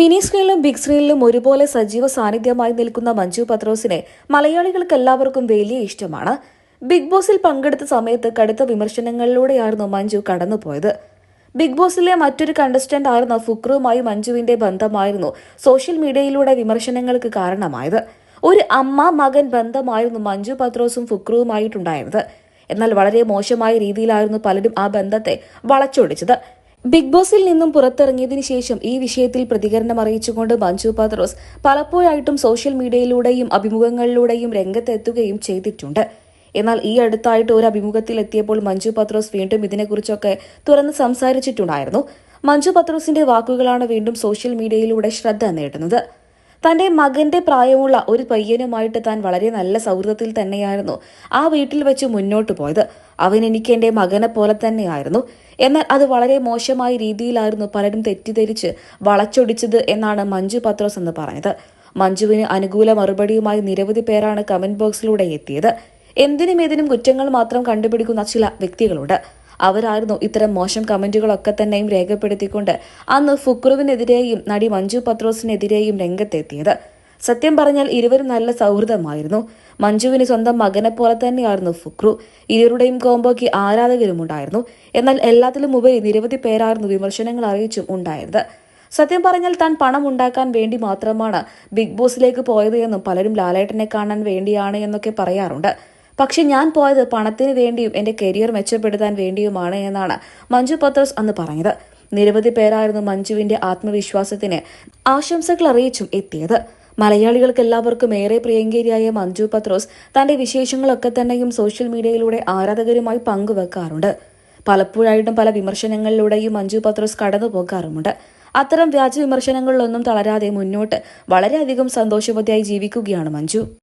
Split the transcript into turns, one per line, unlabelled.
Mini സ്ക്രീനിലും big സ്ക്രീനിലും ഒരുപോലെ സജീവ സാന്നിധ്യമായി നിൽക്കുന്ന മഞ്ജു പത്രോസിനെ മലയാളികൾക്ക് എല്ലാവർക്കും വലിയ ഇഷ്ടമാണ്. ബിഗ് ബോസിൽ പങ്കെടുത്ത സമയത്ത് കടുത്ത വിമർശനങ്ങളിലൂടെയായിരുന്നു മഞ്ജു കടന്നുപോയത്. ബിഗ് ബോസിലെ മറ്റൊരു കണ്ടസ്റ്റന്റ് ആയിരുന്ന ഫുക്രുവുമായി മഞ്ജുവിന്റെ ബന്ധമായിരുന്നു സോഷ്യൽ മീഡിയയിലൂടെ വിമർശനങ്ങൾക്ക് കാരണമായത്. ഒരു അമ്മ മകൻ ബന്ധമായിരുന്നു മഞ്ജു പത്രോസും ഫുക്രുവുമായിട്ടുണ്ടായിരുന്നത്. എന്നാൽ വളരെ മോശമായ രീതിയിലായിരുന്നു പലരും ആ ബന്ധത്തെ വളച്ചൊടിച്ചത്. ബിഗ് ബോസിൽ നിന്നും പുറത്തിറങ്ങിയതിനു ശേഷം ഈ വിഷയത്തിൽ പ്രതികരണം അറിയിച്ചുകൊണ്ട് മഞ്ജു പത്രോസ് പലപ്പോഴായിട്ടും സോഷ്യൽ മീഡിയയിലൂടെയും അഭിമുഖങ്ങളിലൂടെയും രംഗത്തെത്തുകയും ചെയ്തിട്ടുണ്ട്. എന്നാൽ ഈ അടുത്തായിട്ട് ഒരു അഭിമുഖത്തിൽ എത്തിയപ്പോൾ മഞ്ജു പത്രോസ് വീണ്ടും ഇതിനെക്കുറിച്ചൊക്കെ തുറന്ന് സംസാരിച്ചിട്ടുണ്ടായിരുന്നു. മഞ്ജു പത്രോസിന്റെ വാക്കുകളാണ് വീണ്ടും സോഷ്യൽ മീഡിയയിലൂടെ ശ്രദ്ധ നേടുന്നത്. തന്റെ മകന്റെ പ്രായമുള്ള ഒരു പയ്യനുമായിട്ട് താൻ വളരെ നല്ല സൗഹൃദത്തിൽ തന്നെയായിരുന്നു ആ വീട്ടിൽ വെച്ച് മുന്നോട്ട് പോയത്. അവൻ എനിക്ക് എന്റെ മകനെ പോലെ തന്നെയായിരുന്നു. എന്നാൽ അത് വളരെ മോശമായ രീതിയിലായിരുന്നു പലരും തെറ്റിദ്ധരിച്ച് വളച്ചൊടിച്ചത് എന്നാണ് മഞ്ജു പത്രോസ് എന്ന് പറഞ്ഞത്. മഞ്ജുവിന് അനുകൂല മറുപടിയുമായി നിരവധി പേരാണ് കമന്റ് ബോക്സിലൂടെ എത്തിയത്. എന്തിനും ഏതിനും കുറ്റങ്ങൾ മാത്രം കണ്ടുപിടിക്കുന്ന ചില വ്യക്തികളുണ്ട്. അവരായിരുന്നു ഇത്തരം മോശം കമന്റുകളൊക്കെ തന്നെയും രേഖപ്പെടുത്തിക്കൊണ്ട് അന്ന് ഫുക്രുവിനെതിരെയും നടി മഞ്ജു പത്രോസിനെതിരെയും രംഗത്തെത്തിയത്. സത്യം പറഞ്ഞാൽ ഇരുവരും നല്ല സൗഹൃദമായിരുന്നു. മഞ്ജുവിന് സ്വന്തം മകനെ പോലെ തന്നെയായിരുന്നു ഫുക്രു. ഇരുവരുടെയും കോംബോയ്ക്ക് ആരാധകരുമുണ്ടായിരുന്നു. എന്നാൽ എല്ലാത്തിലും ഉപരി നിരവധി പേരായിരുന്നു വിമർശനങ്ങൾ അറിയിച്ചും ഉണ്ടായത് സത്യം പറഞ്ഞാൽ താൻ പണം ഉണ്ടാക്കാൻ വേണ്ടി മാത്രമാണ് ബിഗ് ബോസിലേക്ക് പോയത് എന്നും പലരും ലാലേട്ടനെ കാണാൻ വേണ്ടിയാണ് എന്നൊക്കെ പറയാറുണ്ട്. പക്ഷെ ഞാൻ പോയത് പണത്തിന് വേണ്ടിയും എന്റെ കരിയർ മെച്ചപ്പെടുത്താൻ വേണ്ടിയുമാണ് എന്നാണ് മഞ്ജു പത്രോസ് അന്ന് പറഞ്ഞത്. നിരവധി പേരായിരുന്നു മഞ്ജുവിന്റെ ആത്മവിശ്വാസത്തിന് ആശംസകൾ അറിയിച്ചും എത്തിയത്. മലയാളികൾക്ക് എല്ലാവർക്കും ഏറെ പ്രിയങ്കരിയായ മഞ്ജു പത്രോസ് തന്റെ വിശേഷങ്ങളൊക്കെ തന്നെയും സോഷ്യൽ മീഡിയയിലൂടെ ആരാധകരുമായി പങ്കുവെക്കാറുണ്ട്. പലപ്പോഴായിട്ടും പല വിമർശനങ്ങളിലൂടെയും മഞ്ജു പത്രോസ് കടന്നു പോകാറുമുണ്ട്. അത്തരം വ്യാജ വിമർശനങ്ങളിലൊന്നും തളരാതെ മുന്നോട്ട് വളരെയധികം സന്തോഷവതിയായി ജീവിക്കുകയാണ് മഞ്ജു.